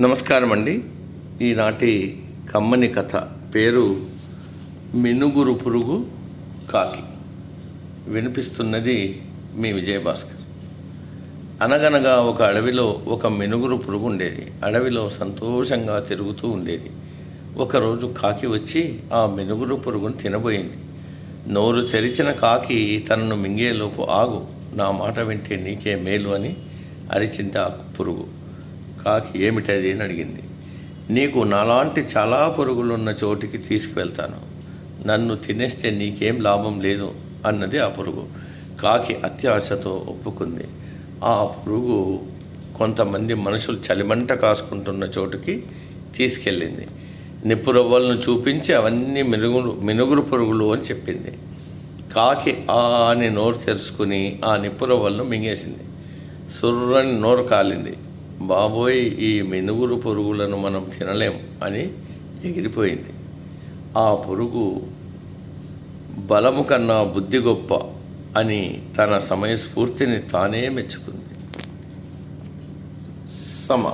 నమస్కారం అండి ఈనాటి కమ్మని కథ పేరు మినుగురు పురుగు కాకి. వినిపిస్తున్నది మీ విజయభాస్కర్. అనగనగా ఒక అడవిలో ఒక మినుగురు పురుగు ఉండేది. అడవిలో సంతోషంగా తిరుగుతూ ఉండేది. ఒకరోజు కాకి వచ్చి ఆ మినుగురు పురుగును తినబోయింది. నోరు తెరిచిన కాకి తనను మింగేలోపు ఆగు నా మాట వింటే నీకే మేలు అని అరిచింది ఆ పురుగు. కాకి ఏమిటది అని అడిగింది. నీకు నాలాంటి చాలా పురుగులున్న చోటికి తీసుకువెళ్తాను. నన్ను తినేస్తే నీకేం లాభం లేదు అన్నది ఆ పురుగు. కాకి అత్యాశతో ఒప్పుకుంది. ఆ పురుగు కొంతమంది మనుషులు చలిమంట కాసుకుంటున్న చోటుకి తీసుకెళ్ళింది. నిప్పురవ్వలను చూపించి అవన్నీ మినుగులు మినుగురు పురుగులు అని చెప్పింది. కాకి ఆ అని నోరు తెరుచుకుని ఆ నిప్పురవ్వలను మింగేసింది. సుర్రని నోరు కాలింది. బాబోయ్ ఈ మెనుగురు పురుగులను మనం తినలేం అని ఎగిరిపోయింది. ఆ పురుగు బలము కన్నా బుద్ధి గొప్ప అని తన సమయస్ఫూర్తిని తానే మెచ్చుకుంది. సమ